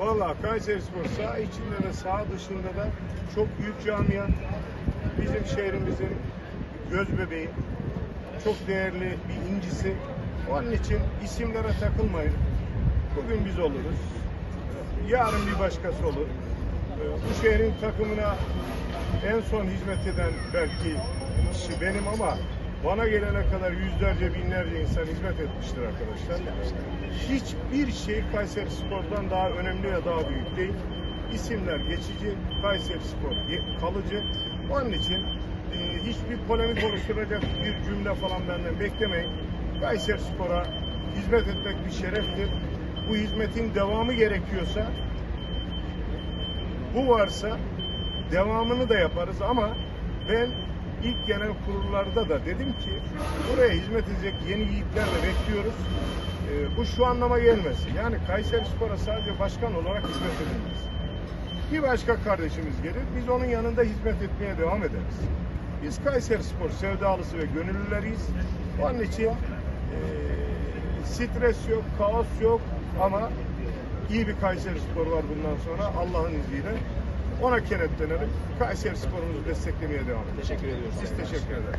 Valla Kayseri Spor saha içinde de saha dışında da çok büyük camia. Bizim şehrimizin göz bebeği. Çok değerli bir incisi. Onun için isimlere takılmayın. Bugün biz oluruz. Yarın bir başkası olur. Ee, Bu şehrin takımına en son hizmet eden belki kişi benim ama bana gelene kadar yüzlerce binlerce insan hizmet etmiştir arkadaşlar. Hiçbir şey Kayseri Spor'dan daha önemli ya daha büyük değil. İsimler geçici, Kayseri Spor kalıcı. Onun için e, hiçbir polemik oluşturacak bir cümle falan benden beklemeyin. Kayseri Spor'a hizmet etmek bir şereftir. Bu hizmetin devamı gerekiyorsa bu varsa devamını da yaparız ama ben ilk genel kurullarda da dedim ki buraya hizmet edecek yeni yiğitlerle bekliyoruz. Ee, bu şu anlama gelmesin. Yani Kayseri Spor'a sadece başkan olarak hizmet edilmez. Bir başka kardeşimiz gelir, biz onun yanında hizmet etmeye devam ederiz. Biz Kayseri Spor sevdalısı ve gönüllüleriyiz. Onun için eee, stres yok, kaos yok ama iyi bir Kayseri Spor var bundan sonra Allah'ın izniyle. Ona kenetlenelim. Kayseri Spor'umuzu desteklemeye devam edelim. Teşekkür ediyoruz. Biz teşekkür ederiz.